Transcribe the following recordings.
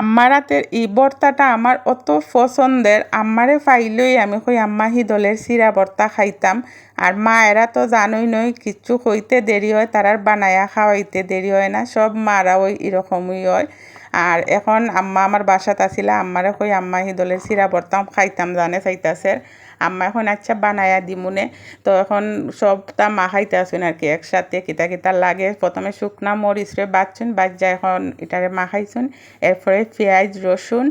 আম্মার হাতের এই বর্তাটা আমার অত পছন্দের। আম্মারে ফাইলই আমি কই, আম্মা হিদলের চিরা বর্তা খাইতাম। আর মায়েরা তো জানোই নই কিচ্ছু হইতে দেরি হয় তারার বানায়া খাওয়াইতে দেরি হয় না, সব মারা ওই এরকমই হয়। আর এখন আম্মা আমার বাসাত আসিলা আম্মারে কই, আম্মা হিদলের চিরা ভর্তা খাইতাম, জানে চাইতাছে আম্মা এখন আচ্ছা বানায়া দিমুনে তো এখন সবটা মাখাইতে আসুন আর কি, একসাথে কিতা কিতা লাগে। প্রথমে শুকনা মরিচরে বাচ্চুন বাজ্যা এখন এটারে মাখাইছুন এরপরে পেঁয়াজ রসুন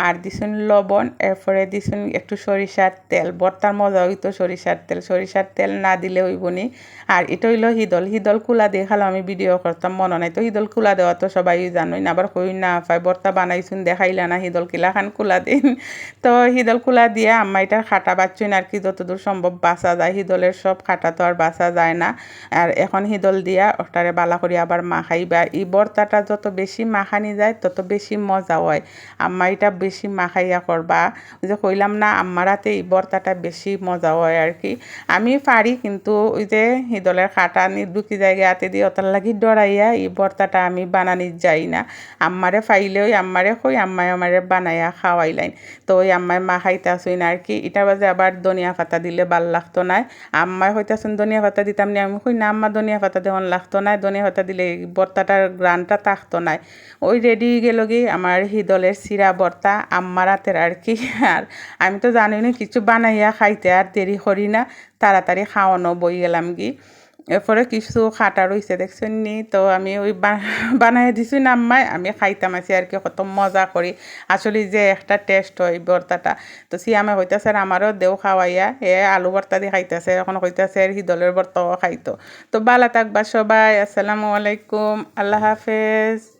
আর দিছুন লবণ। এরপরে দিছুন একটু সরিষার তেল। বর্তার মজা হইতো সরিষার তেল। সরিষার তেল না দিলে হইবনি আর এটা হইল হিদল হিদল কুলা দিয়ে খালো আমি ভিডিও করতাম, মনে নাই। তো হিদল কুলা দেওয়া তো সবাই জানোই না আবার কই না পাই বর্তা বানাইছুন, দেখাইলা না হিদল কিলা খান কুলা দিন। তো হিদল কুলা দিয়ে আম্মা এটার খাটা বাচ্চুন আর কি, যতদূর সম্ভব বাঁচা যায়। হিদলের সব খাটা তো আর বাঁচা যায় না। আর এখন হিদল দিয়া ওটারে বালা করি আবার মাখাইবা এই বর্তাটা যত বেশি মাখানি যায়, তত বেশি মজা হয়। আম্মা এটা বেশি মাখাইয়া করবা। যে কইলাম না আম্মার হাতে এই বর্তাটা বেশি মজা হয় আর কি। আমি পারি, কিন্তু ওই যে হিদলের খাটা দুকি জায়গায় হাতে দিয়ে ওটার লাগি ডরাইয়া এই বর্তাটা আমি বানানি যাই না। আম্মারে ফাইলেও আম্মারে কই আম্মায় আমারে বানাইয়া খাওয়াইলাইন তো ওই আম্মায় মা মাখাইতে আসুন আর কি এটা বাজে আবার ধনিয়া পাতা দিলে ভালো লাগতো না আম্মায় হইতাছেন ধনিয়া পাতা দিতাম নি আমি কই না আম্মা ধনিয়া পাতা দেওয়ান লাগতো না ধনিয়া পাতা দিলে বর্তাটার গ্রানটা থাকতো না ওই রেডি গেল কি আমার হিদলের চিরা বর্তা আম্মার হাতের আর কি আর আমি তো জানি না কিছু বানাইয়া খাইতে আর দেরি করি না তাড়াতাড়ি খাওয়ানো বই গেলাম কি এরপরে কিছু খাটা রয়েছে দেখছেন নি? তো আমি ওই বানাই দিছি না আম্মাই, আমি খাইতাম আছি আর কি কত মজা করি আসলে যে একটা টেস্ট হয় ভর্তাটা তো সিয়ামে হইতাছে আমারও দেও খাওয়াইয়া এ, আলু ভর্তা দিয়ে খাইতেছে। এখন হইতাছে আর হিদলের ভর্তাও খাইতো। তো বালা থাকবা সবাই, আসসালামু আলাইকুম। আল্লাহ হাফেজ।